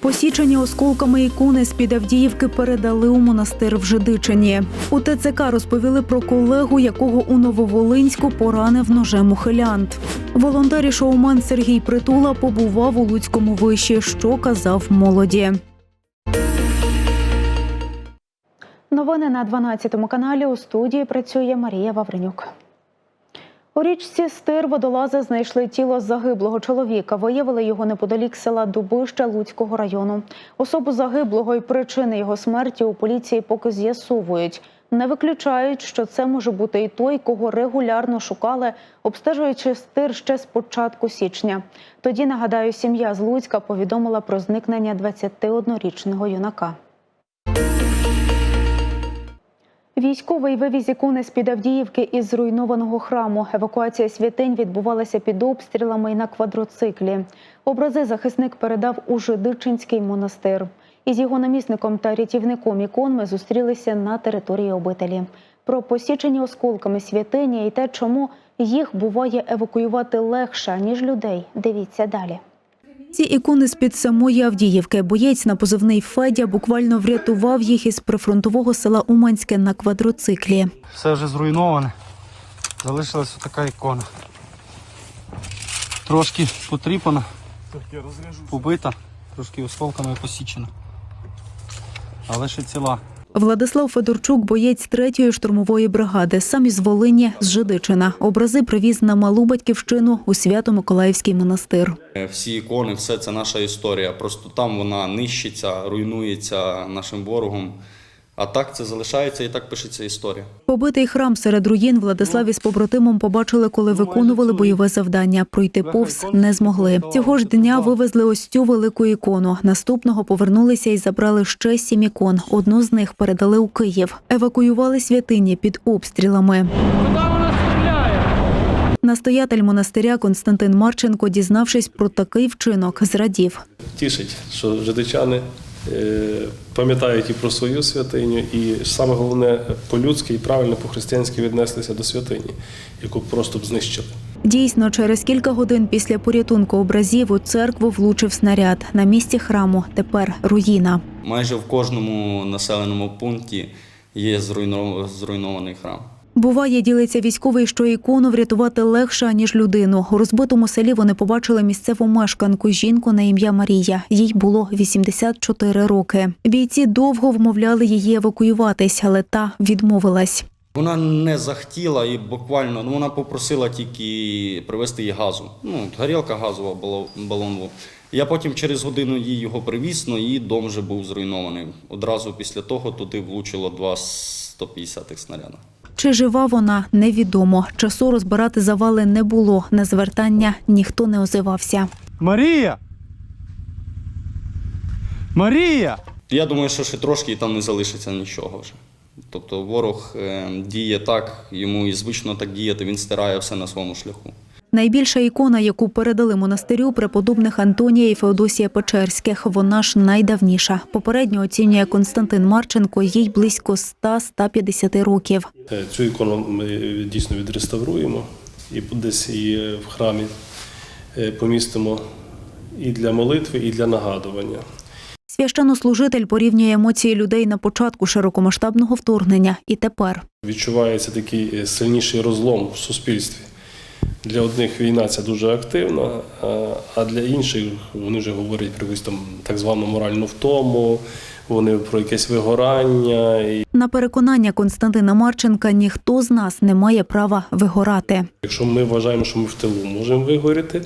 Посічені осколками ікони з під Авдіївки передали у монастир в Жидичині. У ТЦК розповіли про колегу, якого у Нововолинську поранив ножем ухилянт. Волонтер і шоумен Сергій Притула побував у Луцькому виші, що казав молоді. Новини на 12 каналі у студії працює Марія Вавренюк. У річці Стир водолази знайшли тіло загиблого чоловіка. Виявили його неподалік села Дубища Луцького району. Особу загиблого і причини його смерті у поліції поки з'ясовують. Не виключають, що це може бути і той, кого регулярно шукали, обстежуючи стир ще з початку січня. Тоді нагадаю, сім'я з Луцька повідомила про зникнення 21-річного юнака. Військовий вивіз ікони з-під Авдіївки із зруйнованого храму. Евакуація святинь відбувалася під обстрілами і на квадроциклі. Образи захисник передав у Жидичинський монастир. Із його намісником та рятівником ікон ми зустрілися на території обителі. Про посічені осколками святині і те, чому їх буває евакуювати легше, ніж людей. Дивіться далі. Ці ікони з-під самої Авдіївки. Боєць на позивний Федя буквально врятував їх із прифронтового села Уманське на квадроциклі. Все вже зруйноване. Залишилась така ікона. Трошки потріпана, побита, трошки осколками посічена. Але ще ціла. Владислав Федорчук, боєць третьої штурмової бригади, сам із Волині з Жидичина. Образи привіз на малу батьківщину у Свято-Миколаївський монастир. Е, Всі ікони, все це наша історія. Просто там вона нищиться, руйнується нашим ворогом. А так це залишається і так пишеться історія. Побитий храм серед руїн Владислав із побратимом побачили, коли виконували бойове завдання. Пройти повз не змогли. Цього ж дня вивезли ось цю велику ікону. Наступного повернулися і забрали ще сім ікон. Одну з них передали у Київ. Евакуювали святині під обстрілами. Настоятель монастиря Константин Марченко, дізнавшись про такий вчинок, зрадів. тішить, що жидичани пам'ятають і про свою святиню, і саме головне по-людськи і правильно по-християнськи віднеслися до святині, яку просто б знищили. Дійсно, через кілька годин після порятунку образів у церкву влучив снаряд. На місці храму тепер руїна. Майже в кожному населеному пункті є зруйно- зруйнований храм. Буває, ділиться військовий, що ікону врятувати легше, ніж людину. У розбитому селі вони побачили місцеву мешканку жінку на ім'я Марія. Їй було 84 роки. Бійці довго вмовляли її евакуюватись, але та відмовилась. Вона не захотіла і буквально ну, вона попросила тільки привезти їй газу. Ну, горілка газова балон, балон. Я потім через годину їй його привіз, але її дом вже був зруйнований. Одразу після того туди влучило два 150 снаряда. Чи жива вона, невідомо. Часу розбирати завали не було. На звертання ніхто не озивався. Марія! Марія! Я думаю, що ще трошки і там не залишиться нічого вже. Тобто ворог е, діє так, йому і звично так діяти, він стирає все на своєму шляху. Найбільша ікона, яку передали монастирю преподобних Антонія і Феодосія Печерських, вона ж найдавніша. Попередньо оцінює Константин Марченко, їй близько 100-150 років. Е, Цю ікону ми дійсно відреставруємо і десь її в храмі е, помістимо і для молитви, і для нагадування. Священнослужитель порівнює емоції людей на початку широкомасштабного вторгнення і тепер. Відчувається такий е, сильніший розлом в суспільстві. Для одних війна це дуже активна, а- для інших вони вже говорять про якусь там так звану моральну втому, вони про якесь вигорання. На переконання Константина Марченка ніхто з нас не має права вигорати. якщо ми вважаємо, що ми в тилу можемо вигоріти,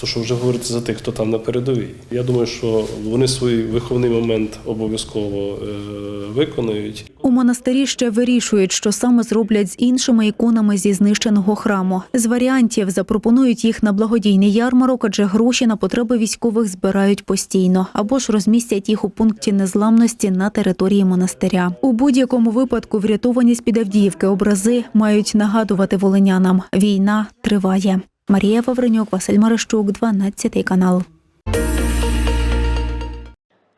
то що вже говорити за тих, хто там на передовій. Я думаю, що вони свій виховний момент обов'язково е, виконують. У монастирі ще вирішують, що саме зроблять з іншими іконами зі знищеного храму. З варіантів запропонують їх на благодійний ярмарок, адже гроші на потреби військових збирають постійно, або ж розмістять їх у пункті незламності на території монастиря. У будь-якому випадку врятовані з під Авдіївки образи мають нагадувати волинянам: війна триває. Марія Вавренюк, Василь Марищук, 12 канал.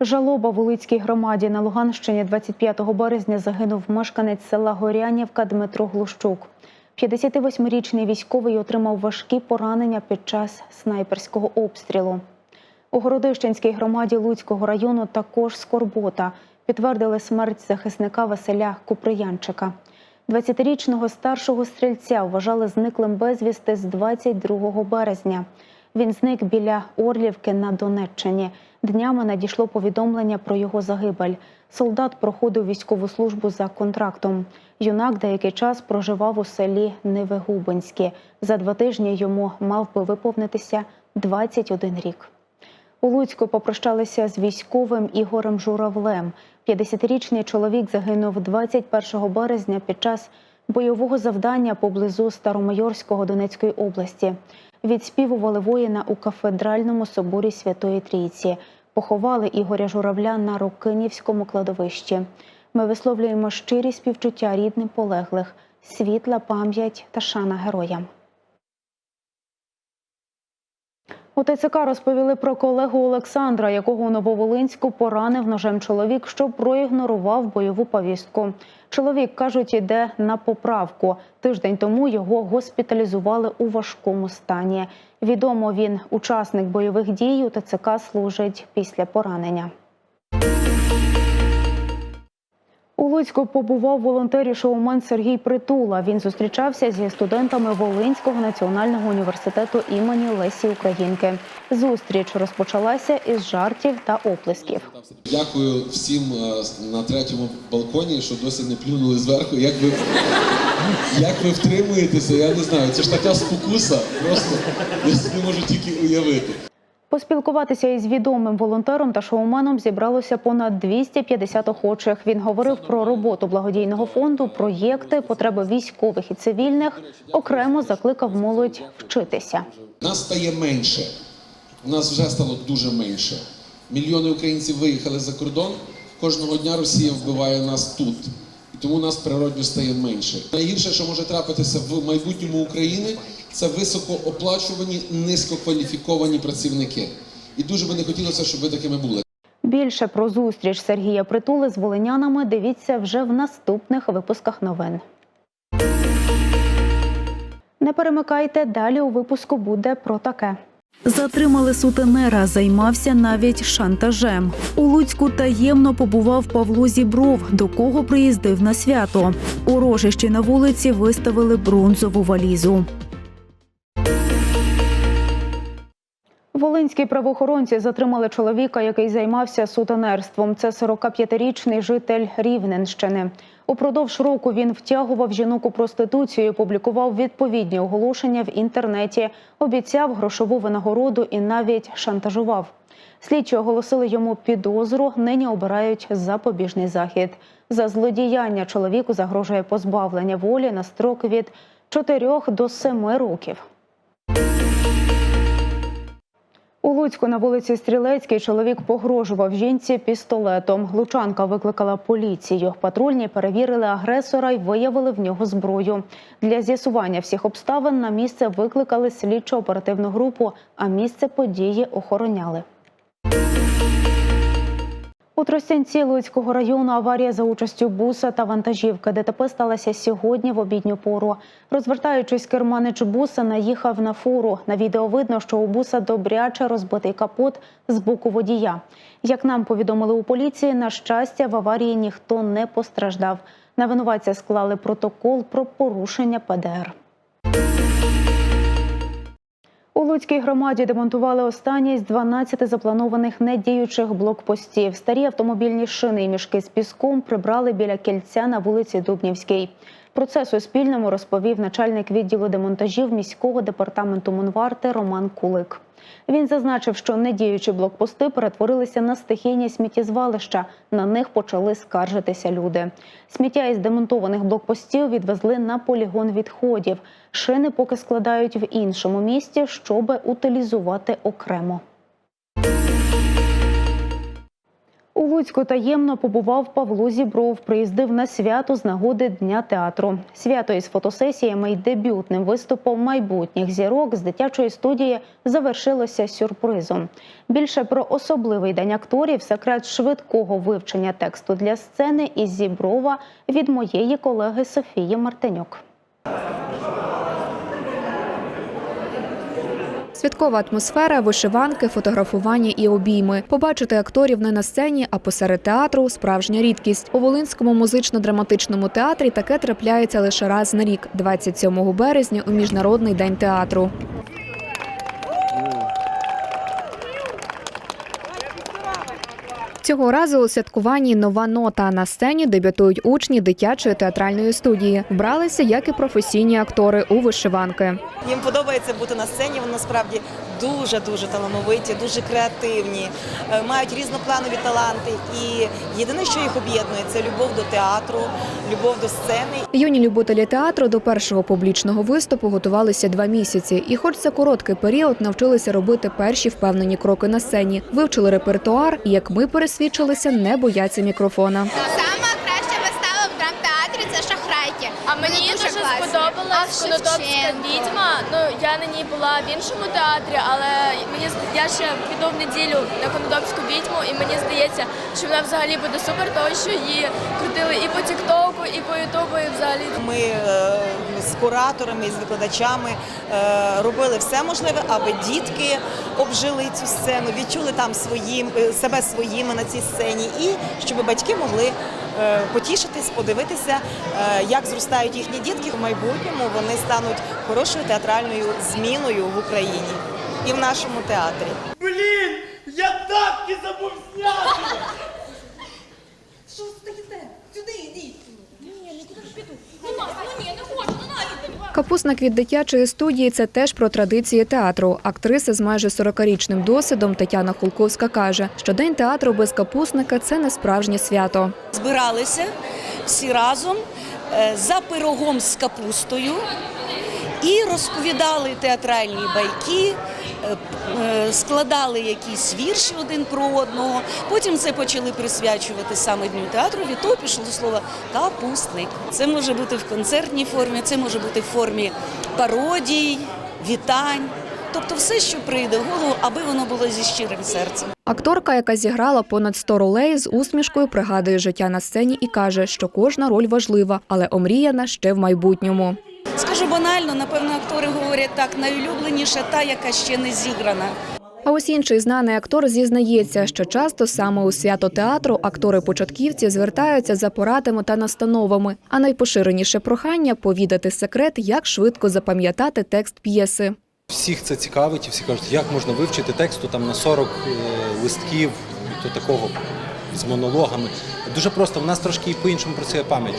Жалоба в Улицькій громаді на Луганщині 25 березня загинув мешканець села Горянівка Дмитро Глущук. 58-річний військовий отримав важкі поранення під час снайперського обстрілу. У Городищенській громаді Луцького району також скорбота. Підтвердили смерть захисника Василя Куприянчика. 20-річного старшого стрільця вважали зниклим безвісти з 22 березня. Він зник біля Орлівки на Донеччині. Днями надійшло повідомлення про його загибель. Солдат проходив військову службу за контрактом. Юнак деякий час проживав у селі Невигубинське. За два тижні йому мав би виповнитися 21 рік. У Луцьку попрощалися з військовим Ігорем Журавлем. 50-річний чоловік загинув 21 березня під час бойового завдання поблизу Старомайорського Донецької області. Відспівували воїна у кафедральному соборі Святої Трійці. Поховали Ігоря Журавля на Рокинівському кладовищі. Ми висловлюємо щирі співчуття рідним полеглих, світла пам'ять та шана героям. У ТЦК розповіли про колегу Олександра, якого у Нововолинську поранив ножем чоловік, що проігнорував бойову повістку. Чоловік кажуть, іде на поправку. Тиждень тому його госпіталізували у важкому стані. Відомо, він учасник бойових дій. У ТЦК служить після поранення. Луцьку побував волонтер і шоумен Сергій Притула. Він зустрічався зі студентами Волинського національного університету імені Лесі Українки. Зустріч розпочалася із жартів та оплесків. Дякую всім е, на третьому балконі, що досі не плюнули зверху. Як ви, як ви втримуєтеся, я не знаю. Це ж така спокуса, просто я собі можу тільки уявити. Поспілкуватися із відомим волонтером та шоуменом зібралося понад 250 охочих. Він говорив про роботу благодійного фонду, проєкти, потреби військових і цивільних. Окремо закликав молодь вчитися. Нас стає менше. Нас вже стало дуже менше. Мільйони українців виїхали за кордон. Кожного дня Росія вбиває нас тут. І тому нас природньо стає менше. Найгірше, що може трапитися в майбутньому України, це високооплачувані, низькокваліфіковані працівники. І дуже би не хотілося, щоб ви такими були. Більше про зустріч Сергія Притули з волинянами дивіться вже в наступних випусках новин. Не перемикайте далі. У випуску буде про таке. Затримали сутенера, займався навіть шантажем. У Луцьку таємно побував Павло Зібров, до кого приїздив на свято. У рожищі на вулиці виставили бронзову валізу. Волинські правоохоронці затримали чоловіка, який займався сутенерством. Це 45-річний житель Рівненщини. Упродовж року він втягував жінок у проституцію, публікував відповідні оголошення в інтернеті, обіцяв грошову винагороду і навіть шантажував. Слідчі оголосили йому підозру. Нині обирають запобіжний захід. За злодіяння чоловіку загрожує позбавлення волі на строк від 4 до 7 років. Луцьку на вулиці Стрілецькій чоловік погрожував жінці пістолетом. Лучанка викликала поліцію. Патрульні перевірили агресора і виявили в нього зброю. Для з'ясування всіх обставин на місце викликали слідчо-оперативну групу, а місце події охороняли. У Тростянці Луцького району аварія за участю буса та вантажівки. ДТП сталося сьогодні в обідню пору. Розвертаючись, керманич буса наїхав на фуру. На відео видно, що у буса добряче розбитий капот з боку водія. Як нам повідомили у поліції, на щастя, в аварії ніхто не постраждав. На винуватця склали протокол про порушення ПДР. У Луцькій громаді демонтували останній з 12 запланованих недіючих блокпостів. Старі автомобільні шини і мішки з піском прибрали біля кільця на вулиці Дубнівській. Про це Суспільному розповів начальник відділу демонтажів міського департаменту Монварти Роман Кулик. Він зазначив, що недіючі блокпости перетворилися на стихійні сміттєзвалища. На них почали скаржитися люди. Сміття із демонтованих блокпостів відвезли на полігон відходів. Шини поки складають в іншому місті, щоби утилізувати окремо. У Луцьку таємно побував Павло Зібров. Приїздив на свято з нагоди Дня театру. Свято із фотосесіями й дебютним виступом майбутніх зірок з дитячої студії завершилося сюрпризом. Більше про особливий день акторів, секрет швидкого вивчення тексту для сцени із Зіброва від моєї колеги Софії Мартинюк. Святкова атмосфера, вишиванки, фотографування і обійми. Побачити акторів не на сцені, а посеред театру справжня рідкість. У Волинському музично-драматичному театрі таке трапляється лише раз на рік, 27 березня у міжнародний день театру. Цього разу у святкуванні нова нота на сцені дебютують учні дитячої театральної студії. Вбралися як і професійні актори у вишиванки. Їм подобається бути на сцені. Вони насправді дуже дуже талановиті, дуже креативні, е, мають різнопланові таланти. І єдине, що їх об'єднує, це любов до театру, любов до сцени. Юні любителі театру до першого публічного виступу готувалися два місяці, і, хоч це короткий період, навчилися робити перші впевнені кроки на сцені, вивчили репертуар і, як ми пересвідчилися, не бояться мікрофона. Класні. сподобалась А Конотопська Шевченко? відьма. Ну я на ній була в іншому театрі, але мені я ще піду в неділю на Конотопську відьму, і мені здається, що вона взагалі буде супер, тому що її крутили і по Тіктоку, і по Ютубу, і взагалі. Ми е, з кураторами і з викладачами е, робили все можливе, аби дітки обжили цю сцену, відчули там своїм е, себе своїми на цій сцені, і щоб батьки могли. Е, Потішитись, подивитися, е, як зростають їхні дітки в майбутньому. Вони стануть хорошою театральною зміною в Україні і в нашому театрі. Капусник від дитячої студії це теж про традиції театру. Актриса з майже 40-річним досвідом Тетяна Хулковська каже, що день театру без капусника це не справжнє свято. збиралися всі разом е, за пирогом з капустою і розповідали театральні байки, е, е, складали якісь вірші один про одного. Потім це почали присвячувати саме Дню театру. Від того пішло слово капустник. Це може бути в концертній формі, це може бути в формі пародій, вітань. Тобто все, що прийде в голову, аби воно було зі щирим серцем. Акторка, яка зіграла понад 100 ролей, з усмішкою пригадує життя на сцені і каже, що кожна роль важлива, але омріяна ще в майбутньому. Скажу банально, напевно, актори говорять так, найулюбленіша та, яка ще не зіграна. А ось інший знаний актор зізнається, що часто саме у свято театру актори-початківці звертаються за порадами та настановами. А найпоширеніше прохання повідати секрет, як швидко запам'ятати текст п'єси. Всіх це цікавить, і всі кажуть, як можна вивчити тексту там на 40 е, листків, то такого з монологами. Дуже просто, в нас трошки по-іншому працює пам'ять.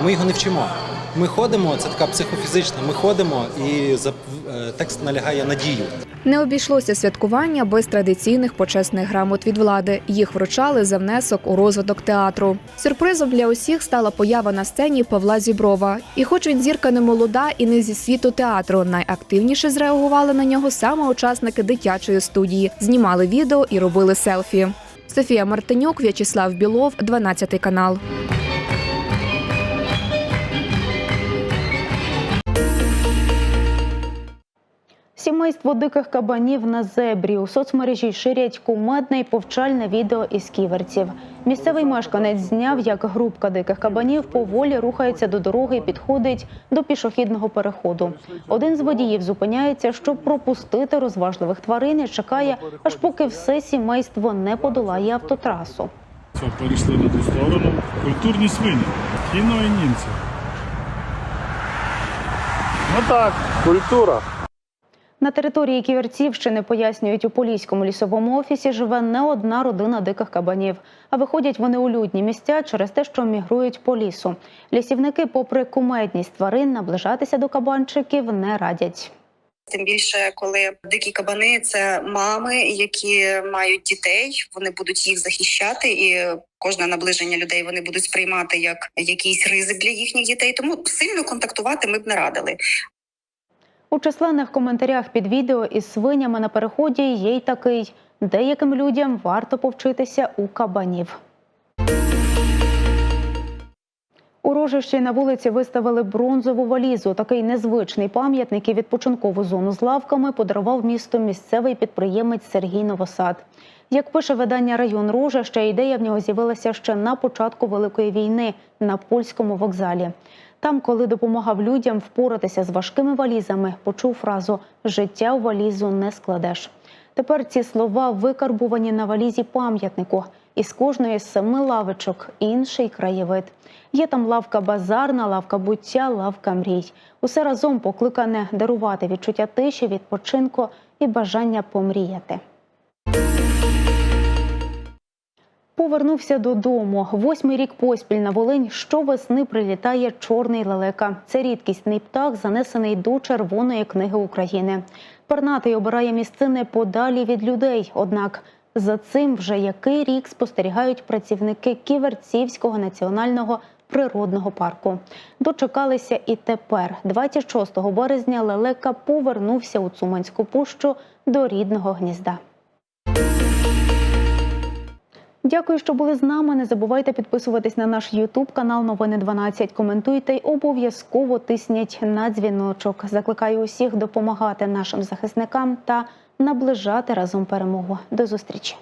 Е, Ми його не вчимо. Ми ходимо, це така психофізична, ми ходимо і е, текст налягає на дію. Не обійшлося святкування без традиційних почесних грамот від влади. Їх вручали за внесок у розвиток театру. Сюрпризом для усіх стала поява на сцені Павла Зіброва. І, хоч він зірка не молода і не зі світу театру, найактивніше зреагували на нього саме учасники дитячої студії, знімали відео і робили селфі. Софія Мартинюк, В'ячеслав Білов, 12 канал. Сімейство диких кабанів на зебрі у соцмережі ширять кумедне і повчальне відео із ківерців. Місцевий мешканець зняв, як групка диких кабанів поволі рухається до дороги і підходить до пішохідного переходу. Один з водіїв зупиняється, щоб пропустити розважливих тварин і чекає, аж поки все сімейство не подолає автотрасу. Перейшли на ту сторону. Культурні свині. Кіно і німці. Ну так, культура. На території Ківерцівщини пояснюють у поліському лісовому офісі живе не одна родина диких кабанів. А виходять вони у людні місця через те, що мігрують по лісу. Лісівники, попри кумедність тварин, наближатися до кабанчиків не радять. Тим більше, коли дикі кабани це мами, які мають дітей, вони будуть їх захищати, і кожне наближення людей вони будуть сприймати як якийсь ризик для їхніх дітей. Тому сильно контактувати ми б не радили. У численних коментарях під відео із свинями на переході є й такий: деяким людям варто повчитися у кабанів. У Рожищі на вулиці виставили бронзову валізу. Такий незвичний пам'ятник і відпочинкову зону з лавками подарував місту місцевий підприємець Сергій Новосад. Як пише видання район Рожища, ідея в нього з'явилася ще на початку Великої війни на польському вокзалі. Там, коли допомагав людям впоратися з важкими валізами, почув фразу Життя у валізу не складеш. Тепер ці слова викарбувані на валізі пам'ятнику. Із кожної з семи лавочок інший краєвид. Є там лавка базарна, лавка буття, лавка мрій. Усе разом покликане дарувати відчуття тиші, відпочинку і бажання помріяти. Повернувся додому. Восьмий рік поспіль на Волинь щовесни прилітає чорний лелека. Це рідкісний птах, занесений до Червоної книги України. Пернатий обирає місцини подалі від людей. Однак за цим вже який рік спостерігають працівники Ківерцівського національного природного парку. Дочекалися і тепер, 26 березня, лелека повернувся у Цуманську пущу до рідного гнізда. Дякую, що були з нами. Не забувайте підписуватись на наш Ютуб канал Новини 12. Коментуйте й обов'язково тисніть на дзвіночок. Закликаю усіх допомагати нашим захисникам та наближати разом перемогу. До зустрічі.